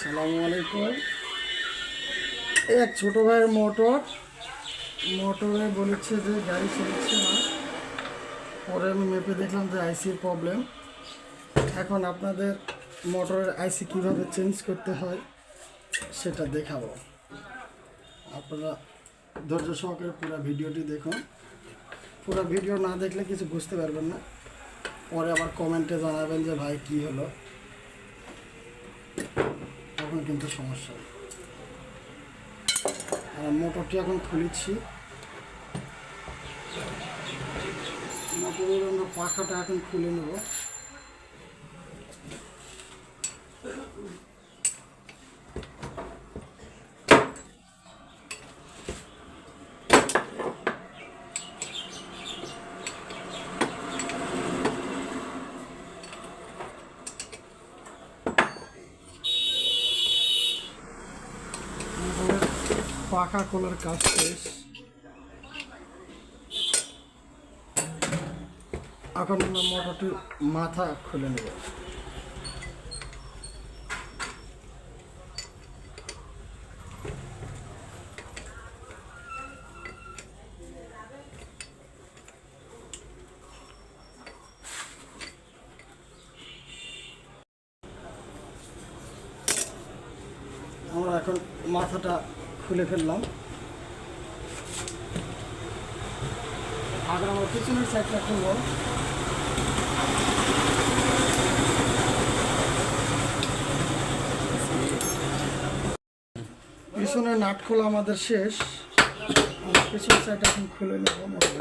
সালামু আলাইকুম। এক ছোটো ভাইয়ের মোটর। মোটরে বলেছে যে গাড়ি চলছে না। পরে আমি মেপে দেখলাম যে আইসির প্রবলেম এখন আপনাদের মোটরের আইসি কীভাবে চেঞ্জ করতে হয় সেটা দেখাবো। আপনারা ধৈর্য সহকারে পুরো ভিডিওটি দেখুন। পুরো ভিডিও না দেখলে কিছু বুঝতে পারবেন না। পরে আবার কমেন্টে জানাবেন যে ভাই কী হলো। তখন কিন্তু সমস্যা। আর মোটরটি এখন খুলেছি মোটরের আমরা পাখাটা এখন খুলে নেব মোটরের পাখা খোলার কাজ শেষ। এখন আমরা মোটরটির মাথা খুলে নেব। আমরা এখন মাথাটা খুলে ফেললাম। আগে আমরা পিছনের সাইডটা খুলবো। পিছনের নাট খোলা আমাদের শেষ। পিছনের সাইড এখন খুলে নেব মোটর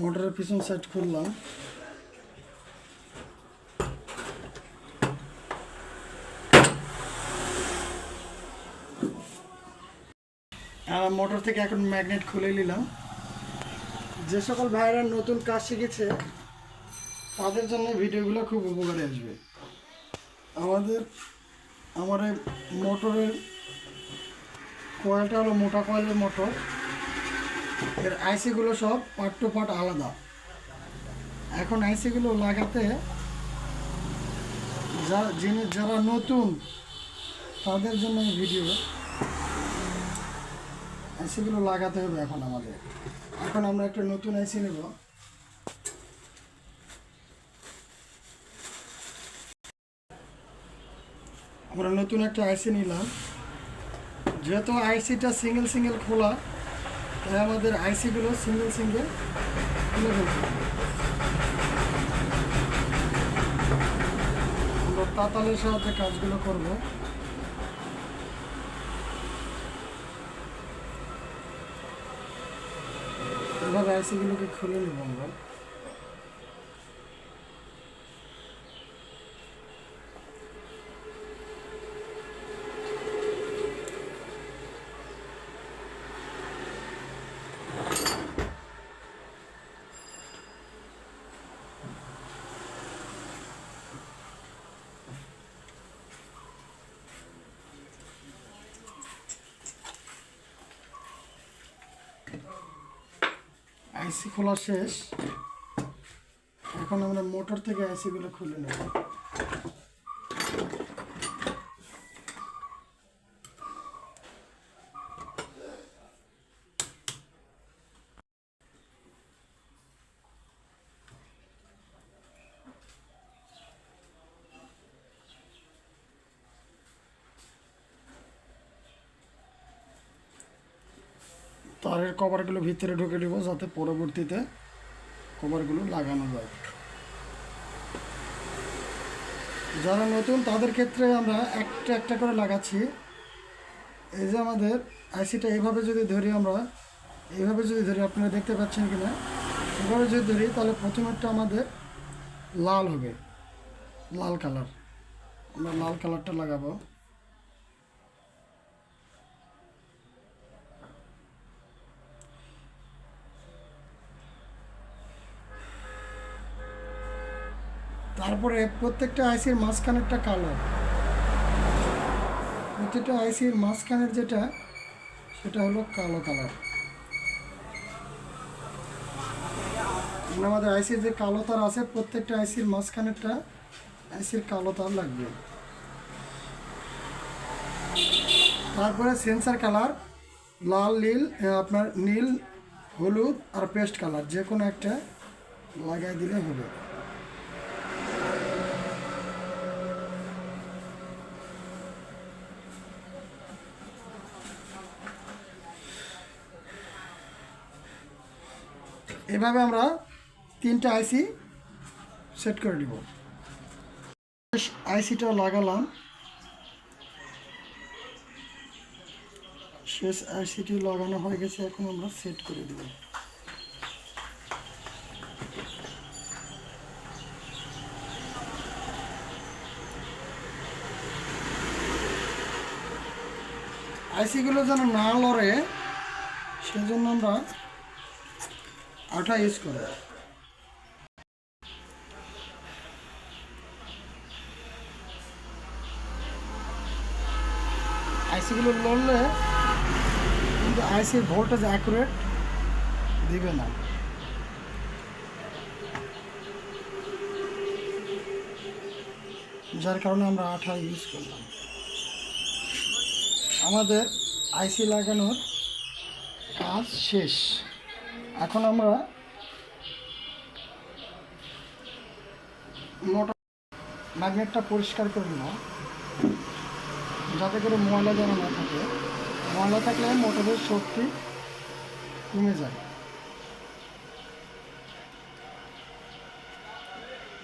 মোটরের পিছন সাইড খুললাম। মোটর থেকে এখন ম্যাগনেট খুলে নিলাম। যে সকল ভাইয়েরা নতুন কাজ শিখেছে, তাদের জন্য ভিডিওগুলো খুব উপকারে আসবে। আমাদের, আমার মোটরের কয়েলটা হলো মোটা কয়েলের মোটর। এর আইসিগুলো সব পার্ট টু পার্ট আলাদা। এখন আইসিগুলো লাগাতে যা, যিনি, যারা নতুন, তাদের জন্য ভিডিও আইসিগুলো লাগাতে হবে এখন আমাদের। এখন আমরা একটা নতুন আইসি নেব। আমরা নতুন একটা আইসি নিলাম। যেহেতু আইসিটা সিঙ্গেল সিঙ্গেল খোলা, তাই আমাদের আইসিগুলো সিঙ্গেল সিঙ্গেল খুলে ফেলতে আমরা তাতালের সাহায্যে কাজগুলো করব। এভাবে আইসিগুলোকে খুলে নেব আমরা আইসি খোলা শেষ। এখন আমরা মোটর থেকে এসিগুলো খুলে নেব। তারের কভারগুলো ভিতরে ঢুকে দিব যাতে পরবর্তীতে কভারগুলো লাগানো যায়। যারা নতুন, তাদের ক্ষেত্রে আমরা একটা একটা করে লাগাচ্ছি। এই যে আমাদের আইসিটা এইভাবে যদি ধরি আমরা এইভাবে যদি ধরি, আপনারা দেখতে পাচ্ছেন কিনা? এভাবে যদি ধরি, তাহলে প্রথমেরটা আমাদের লাল হবে, লাল কালার। আমরা লাল কালারটা লাগাবো। তারপরে প্রত্যেকটা আইসির মাঝখানেরটা কালো। প্রত্যেকটা আইসির মাঝখানের যেটা, সেটা হলো কালো কালার। মানে আমাদের আইসির যে কালো তার আছে, প্রত্যেকটা আইসির মাঝখানেরটা আইসির কালো তার লাগবে। তারপরে সেন্সার কালার, লাল, নীল আপনার নীল, হলুদ আর পেস্ট কালার যে কোনো একটা লাগাই দিলে হবে। এভাবে আমরা তিনটা আইসি সেট করে দিব আইসিটা লাগালাম। শেষ আইসিটি লাগানো হয়ে গেছে, এখন আমরা সেট করে দেব। আইসিগুলো যেন না লড়ে, সেজন্য আমরা আঠা ইউজ করি। আইসিগুলো লড়লে কিন্তু আইসির ভোল্টেজ অ্যাকুরেট দিবে না। যার কারণে আমরা আঠা ইউজ করলাম। আমাদের আইসি লাগানোর কাজ শেষ। এখন আমরা মোটর ম্যাগনেটটা পরিষ্কার করে নিলাম যাতে করে ময়লা যেন না থাকে। ময়লা থাকলে মোটরের শক্তি কমে যায়।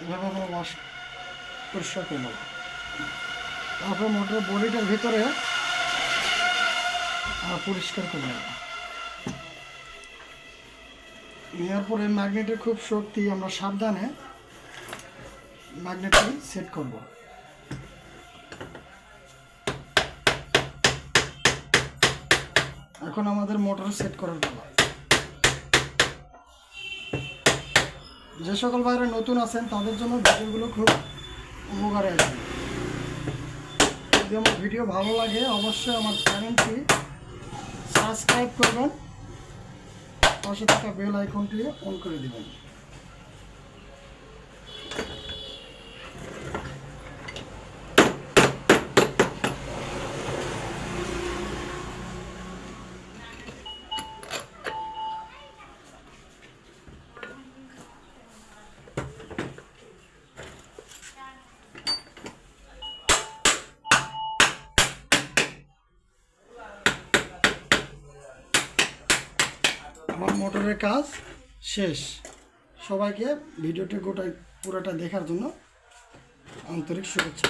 এভাবে আমরা ওয়াশ পরিষ্কার করে নেব। তারপরে মোটরের বডিটার ভিতরে পরিষ্কার করে নেব। নেওয়ার পরে ম্যাগনেটের খুব শক্তি আমরা সাবধানে ম্যাগনেটটি সেট করব। এখন আমাদের মোটর সেট করার পালা। যে সকল বাইরে নতুন আছেন, তাদের জন্য ভিডিওগুলো খুব উপকারে আসবে। যদি আমার ভিডিও ভালো লাগে, অবশ্যই আমার চ্যানেলটি সাবস্ক্রাইব করবেন। পাশে থাকা বেল আইকনটি অন করে দেবেন। আমার মোটরের কাজ শেষ সবাইকে ভিডিওটি গোটা পুরোটা দেখার জন্য আন্তরিক শুভেচ্ছা।